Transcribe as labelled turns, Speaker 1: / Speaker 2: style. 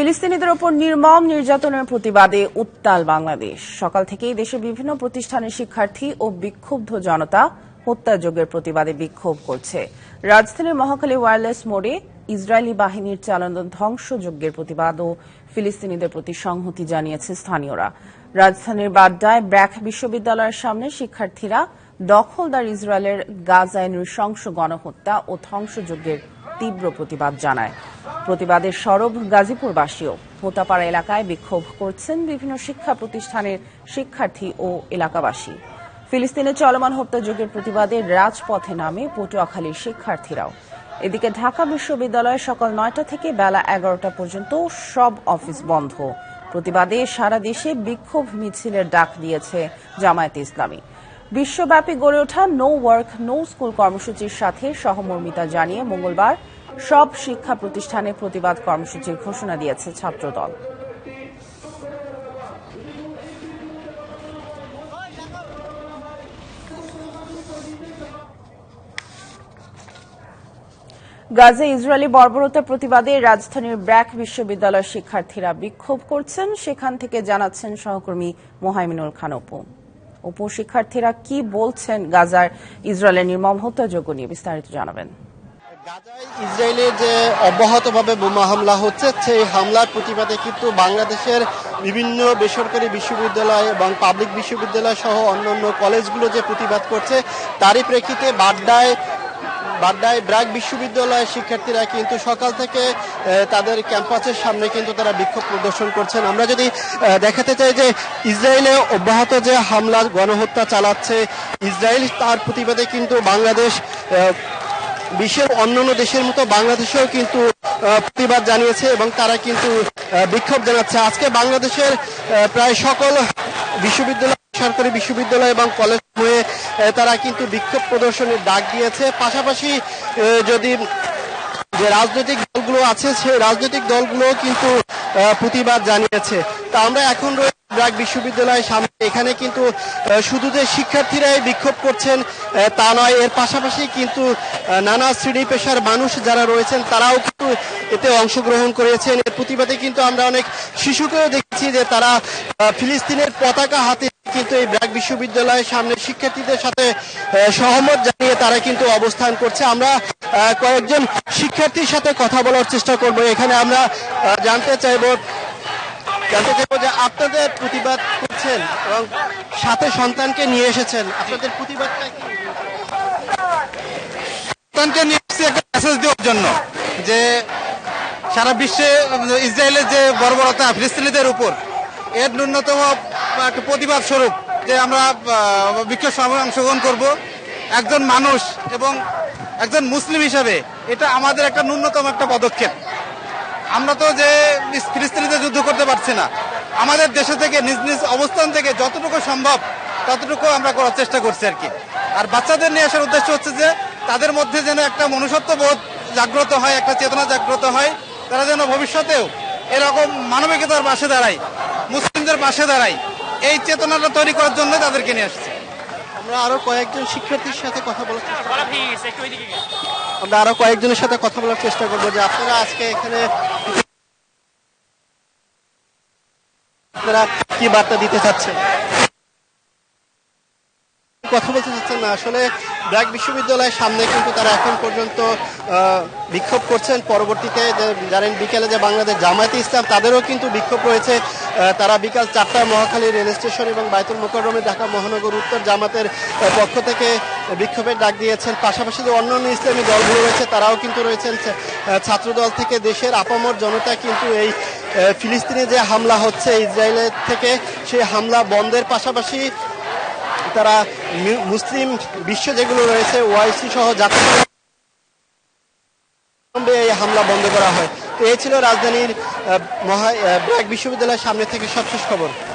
Speaker 1: ফিলিস্তিনিদের ওপর নির্মম নির্যাতনের প্রতিবাদে উত্তাল বাংলাদেশ সকাল থেকেই দেশের বিভিন্ন প্রতিষ্ঠানের শিক্ষার্থী ও বিক্ষুব্ধ জনতা হত্যাযোগের প্রতিবাদে বিক্ষোভ করছে রাজধানীর মহাখালী ওয়ারলেস মোড়ে ইসরায়েলি বাহিনীর চালানো ধ্বংসযজ্ঞের প্রতিবাদ ও ফিলিস্তিনিদের প্রতি সংহতি জানিয়েছে স্থানীয়রা রাজধানীর বাড্ডায় ব্র্যাক বিশ্ববিদ্যালয়ের সামনে শিক্ষার্থীরা দখলদার ইসরায়েলের গাজায় নৃশংস গণহত্যা ও ধ্বংসযজ্ঞের তীব্র প্রতিবাদ জানায় প্রতিবাদে সরব গাজীপুরবাসীও হোতাপাড়া এলাকায় বিক্ষোভ করছেন বিভিন্ন শিক্ষা প্রতিষ্ঠানের শিক্ষার্থী ও এলাকাবাসী ফিলিস্তিনে চলমান হত্যাযজ্ঞের প্রতিবাদে রাজপথে নামে পটুয়াখালীর শিক্ষার্থীরাও এদিকে ঢাকা বিশ্ববিদ্যালয়ে সকাল নয়টা থেকে বেলা এগারোটা পর্যন্ত সব অফিস বন্ধ প্রতিবাদে সারা দেশে বিক্ষোভ মিছিলের ডাক দিয়েছে জামায়াত ইসলামী বিশ্বব্যাপী গড়ে ওঠা নো ওয়ার্ক নো স্কুল কর্মসূচির সাথে সহমর্মিতা জানিয়ে মঙ্গলবার সব শিক্ষা প্রতিষ্ঠানে প্রতিবাদ কর্মসূচির ঘোষণা দিয়েছে ছাত্রদল গাজে ইসরায়েলি বর্বরতার প্রতিবাদে রাজধানীর ব্র্যাক বিশ্ববিদ্যালয়ের শিক্ষার্থীরা বিক্ষোভ করছেন সেখান থেকে জানাচ্ছেন সহকর্মী মোহাইমিনুল খান অপু অপু শিক্ষার্থীরা কি বলছেন গাজার ইসরায়েলের নির্মম হত্যাযোগ্য নিয়ে বিস্তারিত জানাবেন
Speaker 2: গাজায় যে অব্যাহতভাবে বোমা হামলা হচ্ছে সেই হামলার প্রতিবাদে কিন্তু বাংলাদেশের বিভিন্ন বেসরকারি বিশ্ববিদ্যালয় এবং পাবলিক বিশ্ববিদ্যালয় সহ অন্যান্য কলেজগুলো যে প্রতিবাদ করছে তারই প্রেক্ষিতে বাড্ডায় বাড্ডায় ব্র্যাক বিশ্ববিদ্যালয়ের শিক্ষার্থীরা কিন্তু সকাল থেকে তাদের ক্যাম্পাসের সামনে কিন্তু তারা বিক্ষোভ প্রদর্শন করছেন আমরা যদি দেখাতে চাই যে ইসরায়েলে অব্যাহত যে হামলা গণহত্যা চালাচ্ছে ইসরায়েল তার প্রতিবাদে কিন্তু বাংলাদেশ বিশ্বের অন্যান্য দেশের মতো বাংলাদেশেও কিন্তু প্রতিবাদ জানিয়েছে এবং তারা কিন্তু বিক্ষোভ জানাচ্ছে আজকে বাংলাদেশের প্রায় সকল বিশ্ববিদ্যালয় সরকারি বিশ্ববিদ্যালয় এবং কলেজ হয়ে তারা কিন্তু বিক্ষোভ প্রদর্শনের ডাক দিয়েছে পাশাপাশি যদি যে রাজনৈতিক দলগুলো আছে সেই রাজনৈতিক দলগুলো কিন্তু প্রতিবাদ জানিয়েছে তা আমরা এখন রয়েছে ব্রাক বিশ্ববিদ্যালয়ের সামনে এখানে কিন্তু শুধু যে শিক্ষার্থীরাই বিক্ষোভ করছেন তা নয় এর পাশাপাশি কিন্তু নানা শ্রেণী পেশার মানুষ যারা রয়েছেন তারাও কিন্তু এতে অংশগ্রহণ করেছেন এর প্রতিবাদে কিন্তু আমরা অনেক শিশুকেও দেখছি যে তারা ফিলিস্তিনের পতাকা হাতে কিন্তু এই ব্র্যাক বিশ্ববিদ্যালয়ের সামনে শিক্ষার্থীদের সাথে সহমত জানিয়ে তারা কিন্তু অবস্থান করছে আমরা কয়েকজন শিক্ষার্থীর সাথে কথা বলার চেষ্টা করব এখানে আমরা জানতে চাইব জানতে চাইবো যে আপনাদের প্রতিবাদ করছেন এবং সাথে সন্তানকে নিয়ে এসেছেন আপনাদের প্রতিবাদটা কি
Speaker 3: সন্তানকে নিয়ে এসেছি একটা মেসেজ দেওয়ার জন্য যে সারা বিশ্বে ইসরায়েলের যে বর্বরতা ফিলিস্তিনিদের উপর এর ন্যূনতম একটা প্রতিবাদ স্বরূপ যে আমরা বিক্ষোভ সভায় অংশগ্রহণ করব একজন মানুষ এবং একজন মুসলিম হিসাবে এটা আমাদের একটা ন্যূনতম একটা পদক্ষেপ আমরা তো যে ফিলিস্তিনিতে যুদ্ধ করতে পারছি না আমাদের দেশে থেকে নিজ নিজ অবস্থান থেকে যতটুকু সম্ভব ততটুকু আমরা করার চেষ্টা করছি আর কি আর বাচ্চাদের নিয়ে আসার উদ্দেশ্য হচ্ছে যে তাদের মধ্যে যেন একটা মনুষ্যত্ব বোধ জাগ্রত হয় একটা চেতনা জাগ্রত হয় তারা যেন ভবিষ্যতেও এরকম মানবিকতার পাশে দাঁড়ায় মুসলিমদের পাশে দাঁড়ায় এই চেতনাটা তৈরি করার জন্য তাদেরকে নিয়ে আসছে
Speaker 2: আমরা আরো কয়েকজন শিক্ষার্থীর সাথে কথা বলছি আমরা আরো কয়েকজনের সাথে কথা বলার চেষ্টা করবো যে আপনারা আজকে এখানে আপনারা কি বার্তা দিতে চাচ্ছেন কথা বলতে চাচ্ছেন না আসলে ব্র্যাক বিশ্ববিদ্যালয়ের সামনে কিন্তু তারা এখন পর্যন্ত বিক্ষোভ করছেন পরবর্তীতে জানেন বিকেলে যে বাংলাদেশ জামায়াতে ইসলাম তাদেরও কিন্তু বিক্ষোভ রয়েছে তারা বিকাল চারটায় মহাখালী রেল স্টেশন এবং বাইতুল মোকারমে ঢাকা মহানগর উত্তর জামাতের পক্ষ থেকে বিক্ষোভের ডাক দিয়েছেন পাশাপাশি যে অন্য ইসলামী দলগুলো রয়েছে তারাও কিন্তু রয়েছেন ছাত্রদল থেকে দেশের আপামর জনতা কিন্তু এই ফিলিস্তিনে যে হামলা হচ্ছে ইসরায়েলের থেকে সেই হামলা বন্ধের পাশাপাশি তারা মুসলিম বিশ্ব যেগুলো রয়েছে ওয়াইসি সহ জাতীয় এই হামলা বন্ধ করা হয় এ ছিল রাজধানীর মহা ব্র্যাক বিশ্ববিদ্যালয়ের সামনে থেকে সবশেষ খবর